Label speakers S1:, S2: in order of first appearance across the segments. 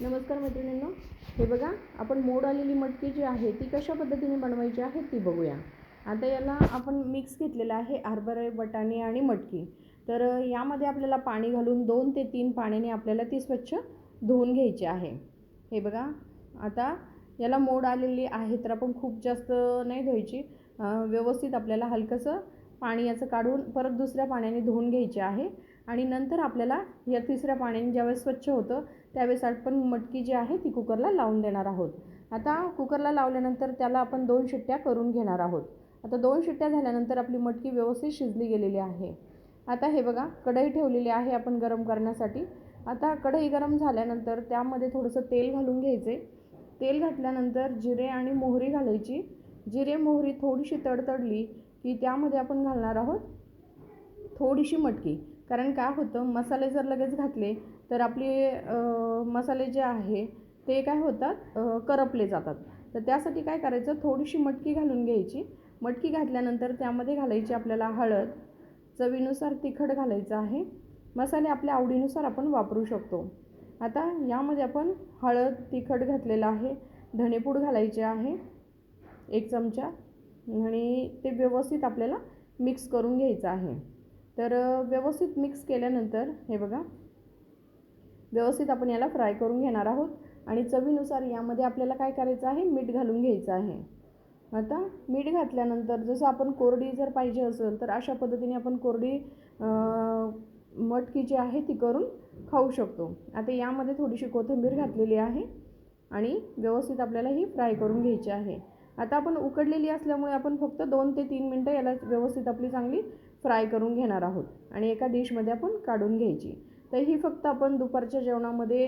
S1: नमस्कार मैत्रिणींनो. हे बघा आपण मोड आलेली मटकी जी आहे ती कशा पद्धतीने बनवायची आहे ती बघूया. आता याला आपण मिक्स घेतलेलं आहे हरभरे बटाणे आणि मटकी. तर यामध्ये आपल्याला पाणी घालून दोन ते तीन पाण्याने आपल्याला ती स्वच्छ धुवून घ्यायची आहे. हे बघा आता याला मोड आलेली आहे तर आपण खूप जास्त नाही धुवायची. व्यवस्थित आपल्याला हलकंसं पाणी याचं काढून परत दुसऱ्या पाण्याने धुवून घ्यायचे आहे. आणि नंतर आपल्याला या तिसऱ्या पाण्याने ज्यावेळेस स्वच्छ होतं त्यावेळेस आपण मटकी जी आहे ती कुकरला लावून देणार आहोत. आता कुकरला लावल्यानंतर त्याला आपण दोन शिट्ट्या करून घेणार आहोत. आता दोन शिट्ट्या झाल्यानंतर आपली मटकी व्यवस्थित शिजली गेलेली आहे. आता हे बघा कढई ठेवलेली आहे आपण गरम करण्यासाठी. आता कढई गरम झाल्यानंतर त्यामध्ये थोडंसं तेल घालून घ्यायचे. तेल घातल्यानंतर जिरे आणि मोहरी घालायची. जिरे मोहरी थोडीशी तडतडली की त्यामध्ये आपण घालणार आहोत थोडीशी मटकी. कारण काय होतं? मसाले जर लगेच घातले तर आपले मसाले जे आहे ते काय होतात? करपले जातात. तर त्यासाठी काय करायचं? थोडीशी मटकी घालून घ्यायची. मटकी घातल्यानंतर त्यामध्ये घालायची आपल्याला हळद. चवीनुसार तिखट घालायचं आहे. मसाले आपल्या आवडीनुसार आपण वापरू शकतो. आता यामध्ये आपण हळद तिखट घातलेलं आहे. धणेपूड घालायचे आहे. एक चमचा. आणि ते व्यवस्थित आपल्याला मिक्स करून घ्यायचं आहे. तर व्यवस्थित मिक्स केल्यानंतर हे बघा. व्यवस्थित आपण याला फ्राय करून घेणार आहोत आणि चवीनुसार यामध्ये आपल्याला काय करायचं आहे? मीठ घालून घ्यायचं आहे. आता मीठ घातल्यानंतर जसं आपण कोरडी जर पाहिजे असेल तर अशा पद्धतीने आपण कोरडी मटकी जी आहे ती करून खाऊ शकतो. आता यामध्ये थोडीशी कोथिंबीर घातलेली आहे आणि व्यवस्थित आपल्याला ही फ्राय करून घ्यायची आहे. आता आपण उकडलेली असल्यामुळे आपण फक्त दोन ते तीन मिनटं याला व्यवस्थित आपली चांगली फ्राय करून घेणार आहोत. आणि एका डिशमध्ये आपण काढून घ्यायची. तर ही फक्त आपण दुपारच्या जेवणामध्ये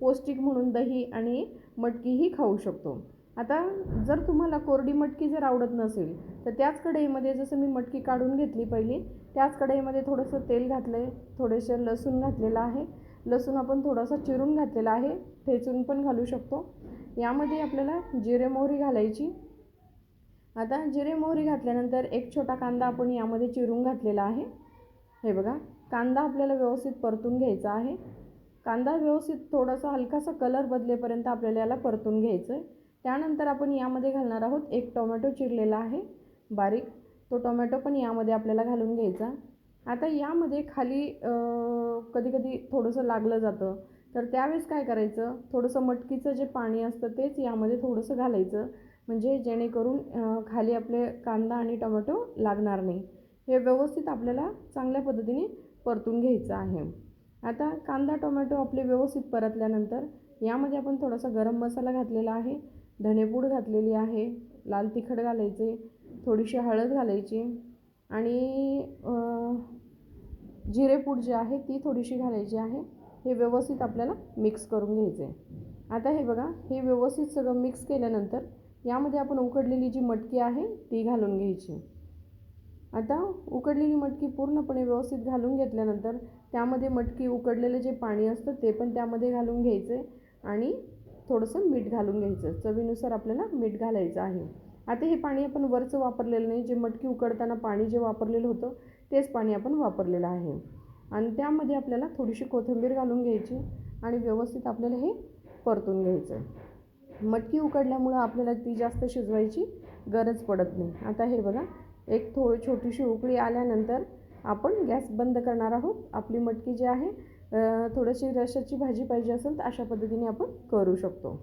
S1: पौष्टिक म्हणून दही आणि मटकीही खाऊ शकतो. आता जर तुम्हाला कोरडी मटकी जर आवडत नसेल तर त्याच कढईमध्ये जसं मी मटकी काढून घेतली पहिली त्याच कढईमध्ये थोडंसं तेल घातलं आहे थोडेसे लसूण घातलेलं आहे. लसूण आपण थोडासा चिरून घातलेला आहे ठेचून पण घालू शकतो. यामध्ये आपल्याला जिरे मोहरी घालायची आता जिरे मोहरी घातल्यानंतर एक छोटा कांदा आपण यामध्ये चिरून घातलेला आहे. हे बघा कांदा आपल्याला व्यवस्थित परतून घ्यायचा आहे. कांदा व्यवस्थित थोडासा हलकासा कलर बदलेपर्यंत आपल्याला याला परतून घ्यायचं आहे त्यानंतर आपण यामध्ये घालणार आहोत एक टोमॅटो चिरलेला आहे. बारीक तो टोमॅटो पण यामध्ये आपल्याला घालून घ्यायचा. आता यामध्ये खाली कधीकधी थोडंसं लागलं जातं. तर त्यावेळेस काय करायचं? थोडंसं मटकीचं जे पाणी असतं तेच यामध्ये थोडंसं घालायचं. म्हणजे जेणेकरून खाली आपले कांदा आणि टोमॅटो लागणार नाही. हे व्यवस्थित आपल्याला चांगल्या पद्धतीने परतून घ्यायचं आहे. आता कांदा टोमॅटो आपले व्यवस्थित परतल्यानंतर यामध्ये आपण थोडासा गरम मसाला घातलेला आहे धणेपूड घातलेली आहे लाल तिखट घालायचे थोडीशी हळद घालायची आणि जिरेपूड जी आहे ती थोडीशी घालायची आहे. हे व्यवस्थित आपल्याला मिक्स करून घ्यायचं आहे आता हे बघा हे व्यवस्थित सगळं मिक्स केल्यानंतर यामध्ये आपण उकडलेली जी मटकी आहे ती घालून घ्यायची. आता उकडलेली मटकी पूर्णपणे व्यवस्थित घालून घेतल्यानंतर त्यामध्ये मटकी उकडलेलं जे पाणी असतं ते पण त्यामध्ये घालून घ्यायचं आणि थोडंसं मीठ घालून घ्यायचं. चवीनुसार आपल्याला मीठ घालायचं आहे. आता हे पाणी आपण वरचं वापरलेलं नाही जे मटकी उकडताना पाणी जे वापरलेलं होतं तेच पाणी आपण वापरलेलं आहे. आणि त्यामध्ये आपल्याला थोडीशी कोथिंबीर घालून घ्यायची आणि व्यवस्थित आपल्याला हे परतून घ्यायचं. मटकी उकडल्यामुळं आपल्याला ती जास्त शिजवायची गरज पडत नाही. आता हे बघा एक थो छोटीशी उकळी आल्यानंतर आपण गॅस बंद करणार आहोत. आपली मटकी जी आहे थोडीशी रशाची भाजी पाहिजे असेल तर अशा पद्धतीने आपण करू शकतो.